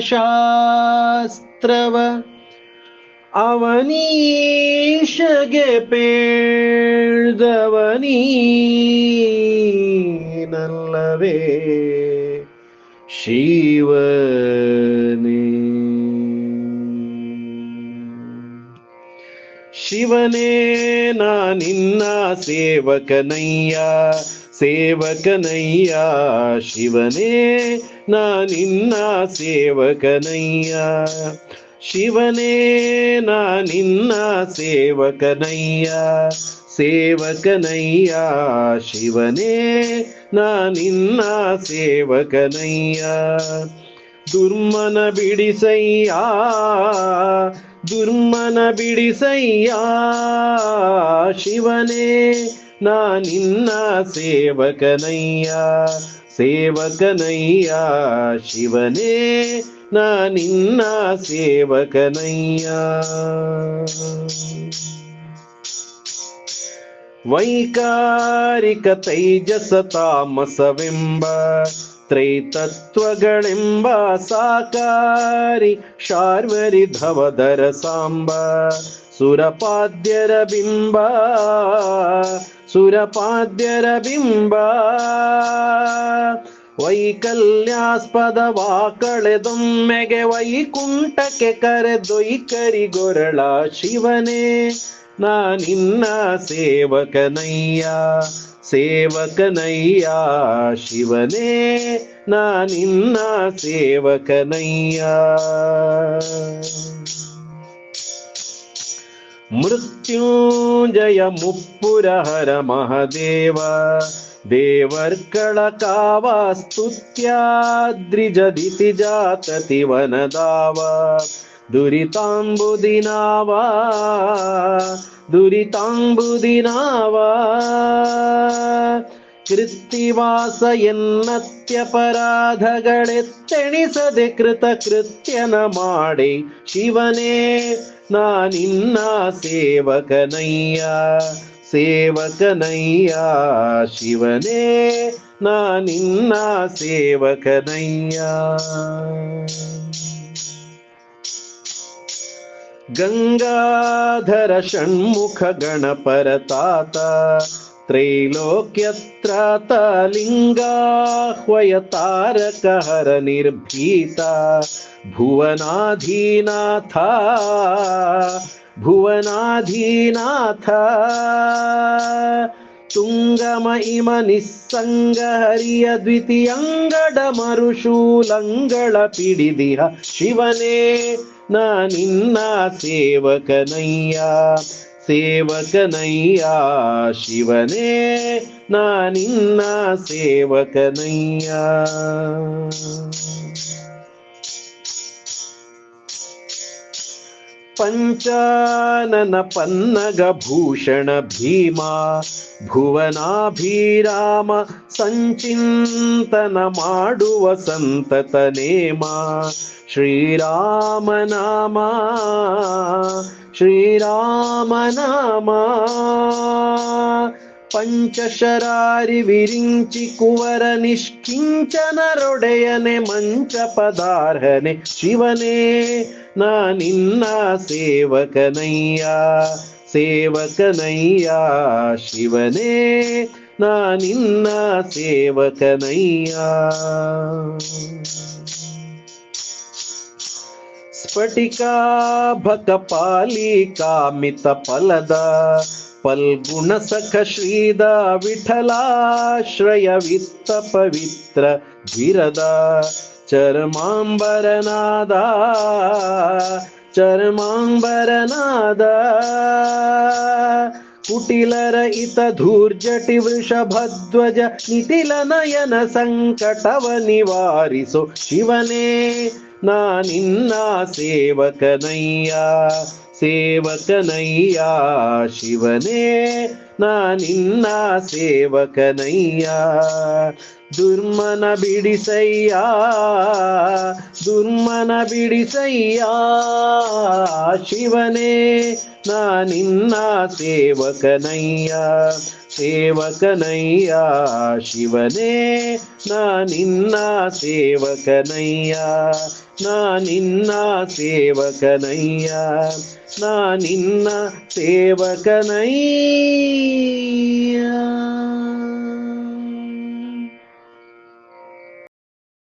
ಶಾಸ್ತ್ರವ ಅವನೀಶಗೆ ಪೇಳ್ದವನೀನಲ್ಲವೇ ಶಿವನೇ ಶಿವನೇ, ನಾ ನಿನ್ನ ಸೇವಕನಯ್ಯ. ಸೇವಕನಯ್ಯ, ಶಿವನೇ, ನಾ ನಿನ್ನ ಸೇವಕನಯ್ಯ. ಶಿವನೇ, ನಾ ನಿನ್ನ ಸೇವಕನಯ್ಯ. ಸೇವಕನಯ್ಯ, ಶಿವನೇ, ನಾ ನಿನ್ನ ಸೇವಕನಯ್ಯ. ದುರ್ಮನ ಬಿಡಿಸಯ್ಯ ದುರ್ಮನ ಬಿಡಿಸಯ್ಯ ಶಿವನೇ ನಾ ನಿನ್ನ ಸೇವಕನಯ್ಯ ಸೇವಕನಯ್ಯ ಶಿವನೇ ನಾ ನಿನ್ನ ಸೇವಕನಯ್ಯ. ವೈಕಾರಿಕ ತೈಜಸ ತಾಮಸವೆಂಬ ತ್ರೈತತ್ವಗಳೆಂಬ ಸಾಕಾರಿ ಶಾರ್ವರಿ ಧವದರ ಸಾಂಬ, ಸುರಪಾದ್ಯರ ಬಿಂಬ ಸುರಪಾದ್ಯರ ಬಿಂಬ. ವೈಕಲ್ಯಾಸ್ಪದ ಕಳೆದೊಮ್ಮೆಗೆ ವೈಕುಂಠಕ್ಕೆ ಕರೆದೊಯ್ಕರಿಗೊರಳ ಶಿವನೇ, ನಾನಿನ್ನ ಸೇವಕನಯ್ಯ. ಸೇವಕನಯ್ಯ ಶಿವನೇ ನಾ ನಿನ್ನ ಸೇವಕನಯ್ಯ ಮೃತ್ಯುಂಜಯ ಮುಪ್ಪುರಹರ ಮಹದೇವ ದೇವರ್ಕಳ ಕಾವ ಸ್ತುತ್ಯಾದ್ರಿಜದಿತಿ ಜಾತತಿ ವನದಾವ ದುರಿತಾಂಬುದಿನಾವ ದುರಿತಾಂಬುದಿನಾವ ಕೃತ್ತಿವಾಸ ಎನ್ನತ್ಯಪರಾಧಗಳೆತ್ತೆಣಿಸದೆ ಕೃತ ಕೃತ್ಯನ ಮಾಡಿ ಶಿವನೇ ನಾನಿನ್ನ ಸೇವಕನಯ್ಯ ಸೇವಕನಯ್ಯ. ಶಿವನೇ ನಾನಿನ್ನ ಸೇವಕನಯ್ಯ. ಗಂಗಾಧರ ಷಣ್ಮುಖ ಗಣಪರ ತಾತ ತ್ರೈಲೋಕ್ಯತ್ರಾತ ಲಿಂಗಾಹ್ವಯ ತಾರಕ ಹರ ನಿರ್ಭೀತ, ಭುವನಾಧೀನಾಥ ಭುವನಾಧೀನಾಥ. ತುಂಗಮ ಇಮ ನಿಸ್ಸಂಗ ಹರಿಯ ದ್ವಿತೀಯಂಗಡ ಮರುಶೂಲಂಗಳ ಪಿಡಿದಿಹ ಶಿವನೇ ನಾ ನಿನ್ನ ಸೇವಕನಯ್ಯ ಸೇವಕನಯ್ಯ ಶಿವನೇ ನಾ ನಿನ್ನ ಸೇವಕನಯ್ಯ. ಪಂಚಾನನ ಪನ್ನಗ ಭೂಷಣ ಭೀಮ ಭುವನಾಭಿರಾಮ ಸಂಚಿಂತನ ಮಾಡುವ ಸಂತತ ನೇಮ. ಶ್ರೀರಾಮ ನಾಮ ಶ್ರೀರಾಮ ನಾಮ ಪಂಚಶರಾರಿ ವಿರಿಂಚಿ ಕುವರ ನಿಷ್ಕಿಂಚನರೊಡೆಯನೆ ಮಂಚ ಪದಾರ್ಹನೆ ಶಿವನೇ ನಾ ನಿನ್ನ ಸೇವಕನಯ್ಯ ಸೇವಕನಯ್ಯ ಶಿವನೇ ನಾ ನಿನ್ನ ಸೇವಕನಯ್ಯ ಸ್ಫಟಿಕಾಭಕ ಪಾಲಿಕಾಮಿತ ಫಲದ श्रीदा ಸಖ ಶ್ರೀದ ವಿಠಲಾಶ್ರಯ ವಿತ್ತ ಪವಿತ್ರ ಧಿರದ ಚರ್ಮಾಂಬರನಾದ ಚರ್ಮಾಂಬರನಾದ. ಕುಟಿಲರ ಇತ ಧೂರ್ಜಟಿ ವೃಷಭಧ್ವಜ ನಿಟಿಲ ಸೇವಕನಯ್ಯ ಶಿವನೇ ನಾ ನಿನ್ನ ಸೇವಕನಯ್ಯ. ದುರ್ಮನ ಬಿಡಿಸಯ್ಯ ದುರ್ಮನ ಬಿಡಿಸಯ್ಯ ಶಿವನೇ ನಾ ನಿನ್ನ ಸೇವಕನಯ್ಯ ಸೇವಕನಯ್ಯ ಶಿವನೇ. ನಾ ನಿನ್ನ ಸೇವಕನಯ್ಯ ನಾ ನಿನ್ನ ಸೇವಕನಯ್ಯ ನಾ ನಿನ್ನ ಸೇವಕನಯ್ಯ.